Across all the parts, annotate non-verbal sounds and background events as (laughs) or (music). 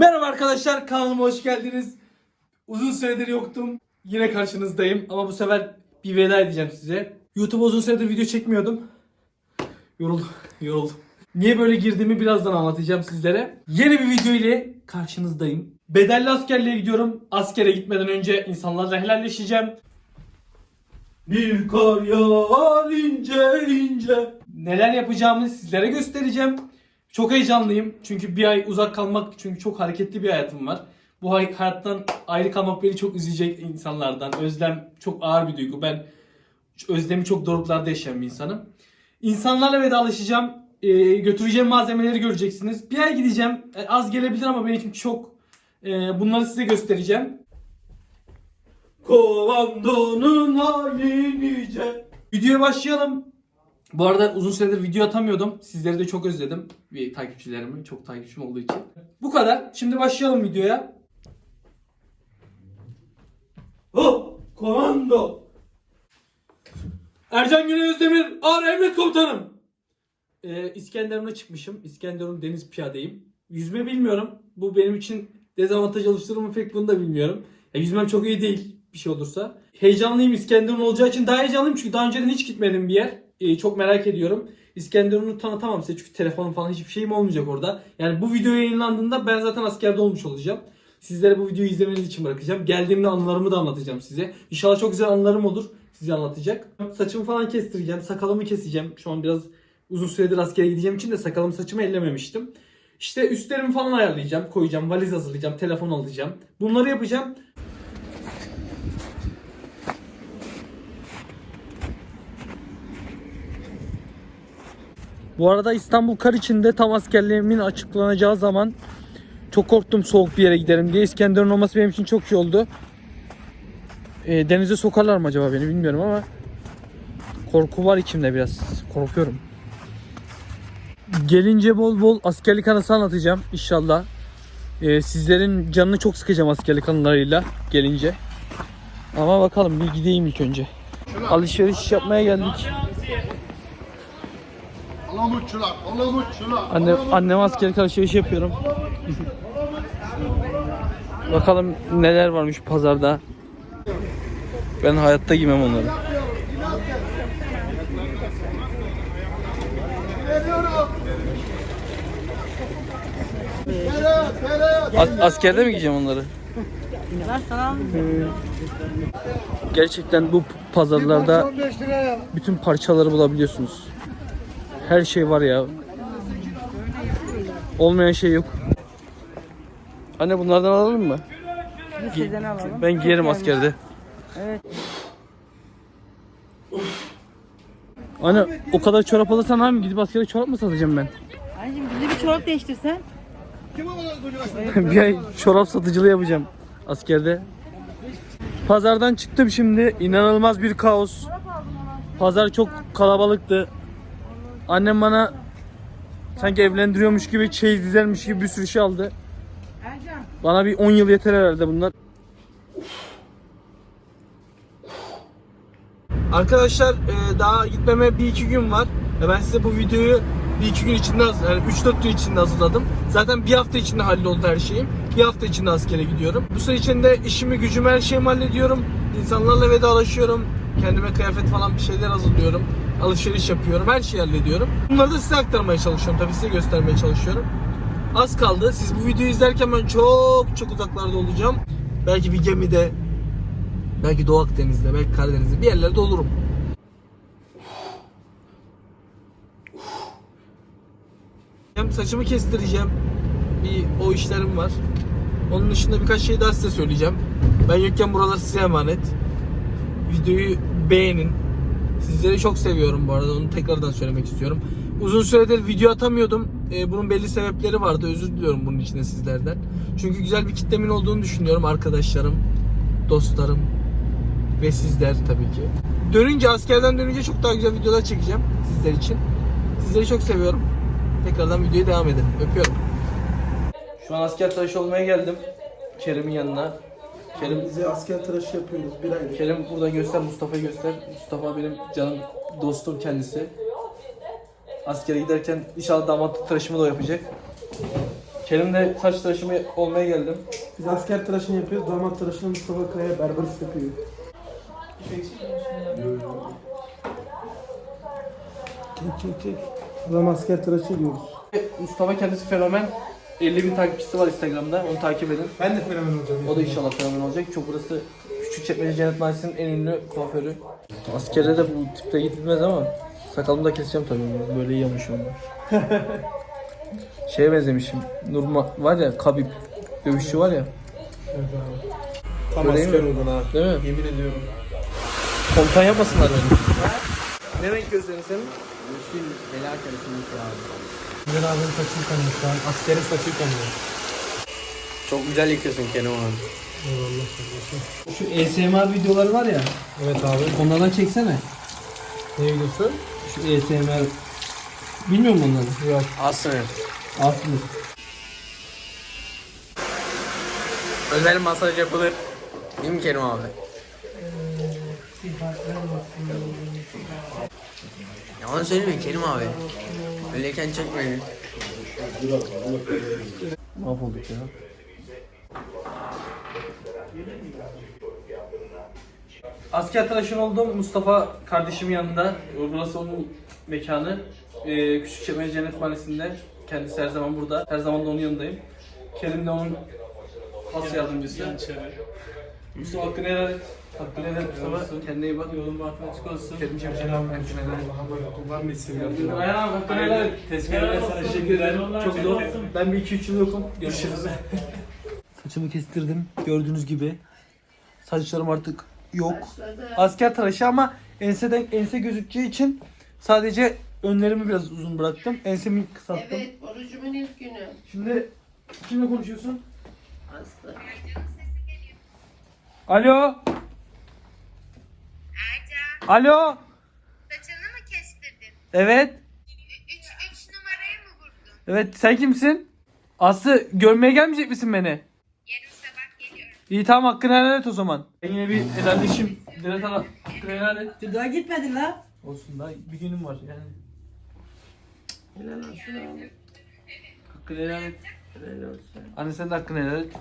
Merhaba arkadaşlar kanalıma hoş geldiniz. Uzun süredir yoktum. Yine karşınızdayım ama bu sefer bir veda edeceğim size. YouTube'a uzun süredir video çekmiyordum. Yoruldum, (laughs) yoruldum. Niye böyle girdiğimi birazdan anlatacağım sizlere. Yeni bir video ile karşınızdayım. Bedelli askerliğe gidiyorum. Askere gitmeden önce insanlarla helalleşeceğim. Bir kar yağar ince ince. Neler yapacağımı sizlere göstereceğim. Çok heyecanlıyım. Çünkü bir ay uzak kalmak çünkü çok hareketli bir hayatım var. Bu hay- hayattan ayrı kalmak beni çok üzecek insanlardan. Özlem çok ağır bir duygu. Ben özlemi çok doruklarda yaşayan bir insanım. İnsanlarla vedalaşacağım. Ee, götüreceğim malzemeleri göreceksiniz. Bir ay gideceğim. E, az gelebilir ama benim için çok. Ee, bunları size göstereceğim. Komandonun hali nice. Videoya başlayalım. Bu arada uzun süredir video atamıyordum. Sizleri de çok özledim. Bir takipçilerimi. Çok takipçim olduğu için. Bu kadar. Şimdi başlayalım videoya. Hop! Komando! Ercan Güney Özdemir, Ağır Emret Komutanım. Ee, İskenderun'a çıkmışım. İskenderun deniz piyadeyim. Yüzme bilmiyorum. Bu benim için dezavantaj oluşturur mu pek bunu da bilmiyorum. Ya, yüzmem çok iyi değil bir şey olursa. Heyecanlıyım İskenderun olacağı için daha heyecanlıyım çünkü daha önceden hiç gitmedim bir yer. Ee, çok merak ediyorum. İskenderun'u tanıtamam size çünkü telefonum falan hiçbir şeyim olmayacak orada. Yani bu video yayınlandığında ben zaten askerde olmuş olacağım. Sizlere bu videoyu izlemeniz için bırakacağım. Geldiğimde anılarımı da anlatacağım size. İnşallah çok güzel anılarım olur. Size anlatacak. Saçımı falan kestireceğim. Sakalımı keseceğim. Şu an biraz uzun süredir askere gideceğim için de sakalımı saçımı ellememiştim. İşte üstlerimi falan ayarlayacağım. Koyacağım. Valiz hazırlayacağım. Telefon alacağım. Bunları yapacağım. Bu arada İstanbul kar içinde tam askerliğimin açıklanacağı zaman çok korktum soğuk bir yere giderim diye. İskenderun olması benim için çok iyi oldu. E, denize sokarlar mı acaba beni bilmiyorum ama korku var içimde biraz. Korkuyorum. Gelince bol bol askerlik anısı anlatacağım inşallah. E, sizlerin canını çok sıkacağım askerlik anılarıyla gelince. Ama bakalım bir gideyim ilk önce. Alışveriş yapmaya geldik. Alamutçular, alamutçular. Anne, annem askerlik alışveriş yapıyorum. Bakalım neler varmış pazarda. Ben hayatta giymem onları. As- askerde mi giyeceğim onları? Gerçekten bu pazarlarda bütün parçaları bulabiliyorsunuz. Her şey var ya. Olmayan şey yok. Anne bunlardan alalım mı? Liseden alalım. Ben Çok giyerim gelmiş. askerde. Evet. Anne o kadar çorap alırsan abi gidip askerde çorap mı satacağım ben? Anneciğim bize bir çorap değiştirsen. (laughs) bir ay çorap satıcılığı yapacağım askerde. Pazardan çıktım şimdi. İnanılmaz bir kaos. Pazar çok kalabalıktı. Annem bana sanki evlendiriyormuş gibi, çeyiz dizermiş gibi bir sürü şey aldı. Bana bir 10 yıl yeter herhalde bunlar. Arkadaşlar e, daha gitmeme bir iki gün var. Ve ben size bu videoyu bir iki gün içinde yani 3-4 gün içinde hazırladım. Zaten bir hafta içinde halloldu her şeyim. Bir hafta içinde askere gidiyorum. Bu süre içinde işimi gücümü her şeyimi hallediyorum. İnsanlarla vedalaşıyorum. Kendime kıyafet falan bir şeyler hazırlıyorum. Alışveriş yapıyorum. Her şeyi hallediyorum. Bunları da size aktarmaya çalışıyorum. Tabii size göstermeye çalışıyorum. Az kaldı. Siz bu videoyu izlerken ben çok çok uzaklarda olacağım. Belki bir gemide, belki Doğu Akdeniz'de, belki Karadeniz'de bir yerlerde olurum. Hem saçımı kestireceğim. Bir o işlerim var. Onun dışında birkaç şey daha size söyleyeceğim. Ben yokken buralar size emanet. Videoyu beğenin. Sizleri çok seviyorum bu arada. Onu tekrardan söylemek istiyorum. Uzun süredir video atamıyordum. Ee, bunun belli sebepleri vardı. Özür diliyorum bunun için de sizlerden. Çünkü güzel bir kitlemin olduğunu düşünüyorum. Arkadaşlarım, dostlarım ve sizler tabii ki. Dönünce, askerden dönünce çok daha güzel videolar çekeceğim sizler için. Sizleri çok seviyorum. Tekrardan videoya devam edelim. Öpüyorum. Şu an asker tıraşı olmaya geldim. Kerim'in yanına. Kerim Bize asker tıraşı yapıyoruz bir aylık. Kerim burada göster, Mustafa'yı göster. Mustafa benim canım dostum kendisi. Askere giderken inşallah damat tıraşımı da o yapacak. Kerim de saç tıraşımı olmaya geldim. Biz asker tıraşını yapıyoruz. Damat tıraşını Mustafa Kaya berberist yapıyor. Çek çek çek. Adam asker tıraşı ediyoruz. Mustafa kendisi fenomen. 50 bin takipçisi var Instagram'da. Onu takip edin. Ben de fenomen olacağım. O da inşallah fenomen olacak. Çok burası Küçükçekmece Cennet Mahallesi'nin en ünlü kuaförü. Askerde de bu tipte gidilmez ama sakalımı da keseceğim tabii. Böyle yiyormuşum. (laughs) Şeye benzemişim. Nurma var ya Kabip dövüşçü var ya. Tam Öyle asker oldun ha. Değil mi? Yemin ediyorum. Komutan yapmasınlar beni. (laughs) ne renk gözlerin senin? Güzel abinin saçını tanıyor şu an. Askerin saçını tanıyor. Çok güzel yıkıyorsun Kerim abi. Eyvallah kardeşim. Şu ASMR videoları var ya. Evet abi. Onlardan çeksene. Ne biliyorsun? Şu ASMR. Bilmiyor musun onları? Yok. Aslında. Aslında. Özel masaj yapılır. Değil mi Kerim abi? Yalan söyleme Kerim abi. Öyleyken çekme beni. Mahvolduk ya. Asker tıraşın oldum Mustafa kardeşimin yanında. Burası onun mekanı. Ee, Küçükçekmece Cennet Mahallesi'nde. Kendisi her zaman burada. Her zaman da onun yanındayım. Kerim de onun has yardımcısı. Mustafa hakkını helal et. Hakkını helal et Mustafa. Kendine iyi bak. Yolun bahtına açık olsun. Selam. Hakkını helal et. Var mı isim Ayhan abi hakkını helal et. Tezgahına sana teşekkür ederim. Çok zor. Ben bir iki üç yıl yokum. Görüşürüz. Saçımı kestirdim gördüğünüz gibi. Saçlarım artık yok. Asker tıraşı ama enseden ense gözükeceği için sadece önlerimi biraz uzun bıraktım. Ensemi kısalttım. Evet, orucumun ilk günü. Şimdi kimle konuşuyorsun? Aslı. Alo. Ercan, Alo. saçını mı kestirdin? Evet. 3 3 numarayı mı vurdun? Evet sen kimsin? Aslı görmeye gelmeyecek misin beni? Yarın sabah geliyorum. İyi tamam hakkını helal et o zaman. Ben yine bir helalleşim. Diret ana hakkını helal et. Daha gitmedin la. Olsun daha bir günüm var yani. Helal olsun abi. Hakkını helal et. Helal olsun. Anne sen de hakkını helal et.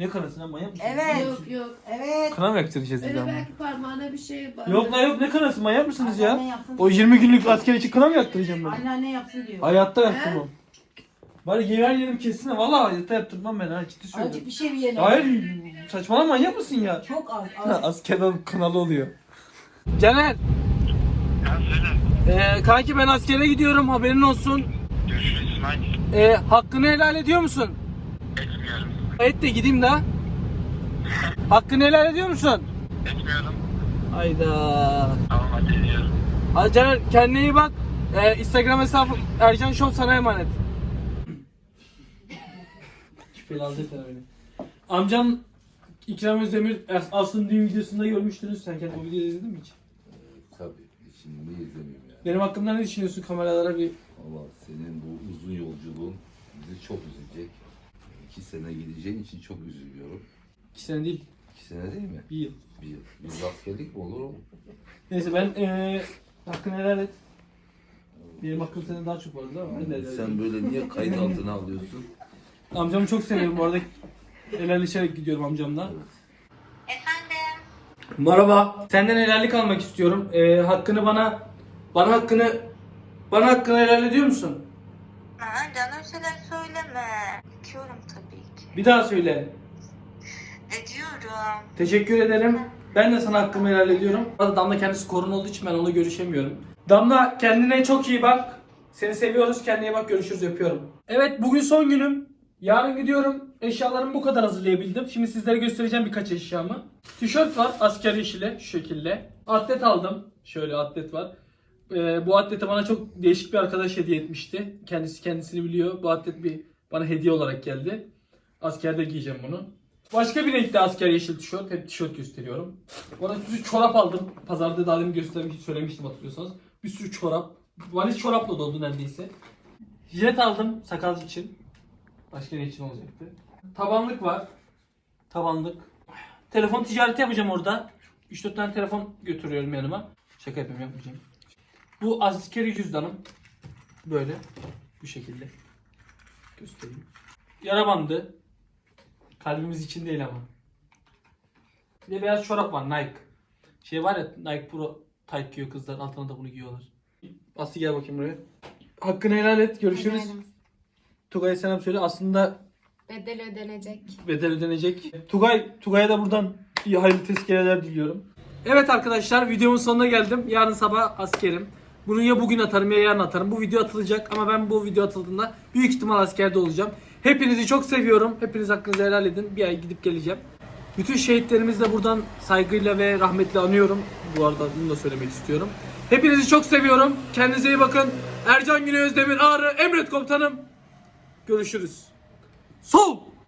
Ne kanası lan manyak mısın? Evet. Yok yok. Evet. Kana mı yaktıracağız Öyle daha? belki parmağına bir şey var. Yok lan yok ne kanası manyak mısınız Anneanne ya? yapsın. O 20 günlük asker için kana mı yaktıracağım ben? Anneanne yapsın diyor. Hayatta o. Bari yemer yerim kesin valla hayatta yaptırmam ben ha ciddi Azıcık söylüyorum. bir şey mi yiyelim? Hayır saçmalama manyak mısın ya? Çok az. (laughs) Ha, az. Askerden kınalı oluyor. Caner. Ee, kanki ben askere gidiyorum haberin olsun. Görüşürüz İsmail. Ee, hakkını helal ediyor musun? Et de gideyim daha. hakkını helal ediyor musun? Etmiyorum. Hayda. Tamam hadi ediyorum. Hadi Caner kendine iyi bak. Ee, Instagram hesabı Ercan Show sana emanet. Şüpheli alacak beni. Amcam İkram Özdemir aslında düğün videosunda görmüştünüz. Sen kendi o videoyu izledin mi hiç? Tabii. Şimdi izlemiyorum ya. Benim hakkımda ne düşünüyorsun kameralara bir Valla senin bu uzun yolculuğun bizi çok üzecek. İki sene gideceğin için çok üzülüyorum. iki sene değil İki sene değil mi? bir yıl. Bir yıl. Bir askerlik mi olur oğlum? Neyse ben ee, hakkını helal et. Benim hakkım senden daha çok vardı ama ben de helal Sen edeyim. böyle niye kayıt altına alıyorsun? Amcamı çok seviyorum bu arada. Helalleşerek gidiyorum amcamla. Efendim, Merhaba. Senden helallik almak istiyorum. Ee, hakkını bana bana hakkını bana hakkını helal ediyor musun? ha, canım şeyler söyleme. Ediyorum tabii ki. Bir daha söyle. Ediyorum. Teşekkür ederim. Ben de sana hakkımı helal ediyorum. Arada Damla kendisi korun olduğu için ben onunla görüşemiyorum. Damla kendine çok iyi bak. Seni seviyoruz. Kendine iyi bak. Görüşürüz. Öpüyorum. Evet bugün son günüm. Yarın gidiyorum. Eşyalarımı bu kadar hazırlayabildim. Şimdi sizlere göstereceğim birkaç eşyamı. Tişört var asker yeşili şu şekilde. Atlet aldım. Şöyle atlet var. Ee, bu atleti bana çok değişik bir arkadaş hediye etmişti. Kendisi kendisini biliyor. Bu atlet bir bana hediye olarak geldi. Askerde giyeceğim bunu. Başka bir renkte asker yeşil tişört. Hep tişört gösteriyorum. Arada bir sürü çorap aldım. Pazarda daha demin göstermiş, söylemiştim hatırlıyorsanız. Bir sürü çorap. Valiz çorapla doldu neredeyse. Jilet aldım sakal için. Başka ne için olacaktı? Tabanlık var. Tabanlık. Telefon ticareti yapacağım orada. 3-4 tane telefon götürüyorum yanıma. Şaka yapıyorum yapmayacağım. Bu askeri cüzdanım. Böyle. Bu şekilde. Göstereyim. Yara bandı. Kalbimiz için değil ama. Bir de beyaz çorap var Nike. Şey var ya Nike Pro tight giyiyor kızlar. Altına da bunu giyiyorlar. Aslı gel bakayım buraya. Hakkını helal et. Görüşürüz. Tugay'a selam söyle. Aslında Bedel ödenecek. bedel ödenecek. Tugay, Tugay'a da buradan iyi hayırlı tezkereler diliyorum. Evet arkadaşlar videomun sonuna geldim. Yarın sabah askerim. Bunu ya bugün atarım ya yarın atarım. Bu video atılacak ama ben bu video atıldığında büyük ihtimal askerde olacağım. Hepinizi çok seviyorum. Hepiniz hakkınızı helal edin. Bir ay gidip geleceğim. Bütün şehitlerimizi de buradan saygıyla ve rahmetle anıyorum. Bu arada bunu da söylemek istiyorum. Hepinizi çok seviyorum. Kendinize iyi bakın. Ercan Güney Özdemir Ağrı Emret Komutanım. Görüşürüz. Sol!